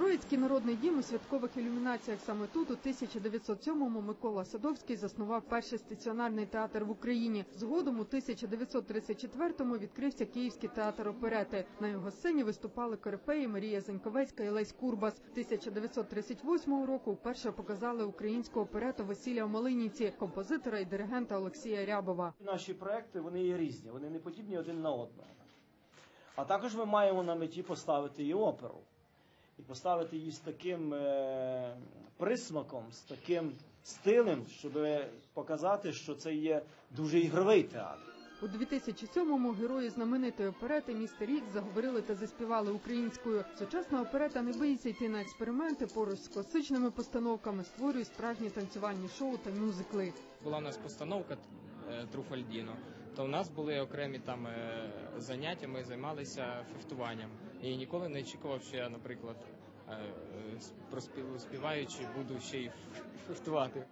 Троїцький народний дім у святкових ілюмінаціях саме тут у 1907-му Микола Садовський заснував перший стаціонарний театр в Україні. Згодом у 1934-му відкрився Київський театр оперети. На його сцені виступали корифеї Марія Заньковецька і Лесь Курбас. 1938 року вперше показали українську оперету Василя в Малиніці, композитора і диригента Олексія Рябова. Наші проекти вони є різні, вони не подібні один на одного. А також ми маємо на меті поставити і оперу. І поставити її з таким е, присмаком, з таким стилем, щоб показати, що це є дуже ігровий театр. У 2007-му герої знаменитої оперети «Містер Ікс» заговорили та заспівали українською. Сучасна оперета не боїться йти на експерименти поруч з класичними постановками, створює справжні танцювальні шоу та мюзикли. була у нас постановка Труфальдіно, то у нас були окремі там е, заняття, ми займалися фехтуванням. І ніколи не очікував, що я, наприклад, е, е, співаючи, буду ще й фехтувати.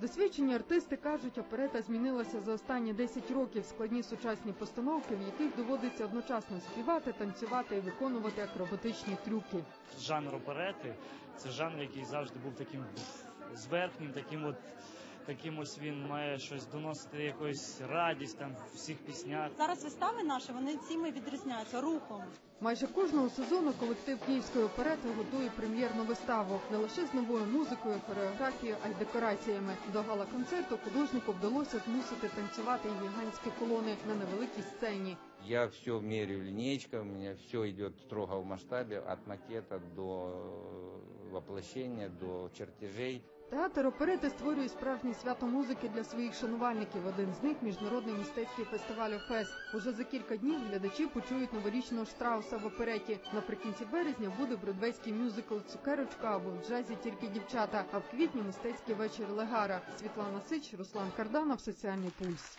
Досвідчені артисти кажуть, оперета змінилася за останні 10 років. Складні сучасні постановки, в яких доводиться одночасно співати, танцювати і виконувати акробатичні трюки. жанр оперети це жанр, який завжди був таким зверхнім, таким от таким ось він має щось доносити, якусь радість там в всіх піснях. Зараз вистави наші вони цим і відрізняються рухом. Майже кожного сезону колектив Київської оперети готує прем'єрну виставу не лише з новою музикою, хореографією, а й декораціями. До гала-концерту художнику вдалося змусити танцювати гігантські колони на невеликій сцені. Я все меряю линеечкой, у меня все идет строго в масштабе, от макета до воплощения, до чертежей. Театр оперети створює справжнє свято музики для своїх шанувальників. Один з них міжнародний мистецький фестиваль «Офест». Уже за кілька днів глядачі почують новорічного штрауса в опереті. Наприкінці березня буде бродвейський мюзикл Цукерочка або в джазі тільки дівчата. А в квітні мистецький вечір Легара. Світлана Сич, Руслан Карданов, Соціальний пульс.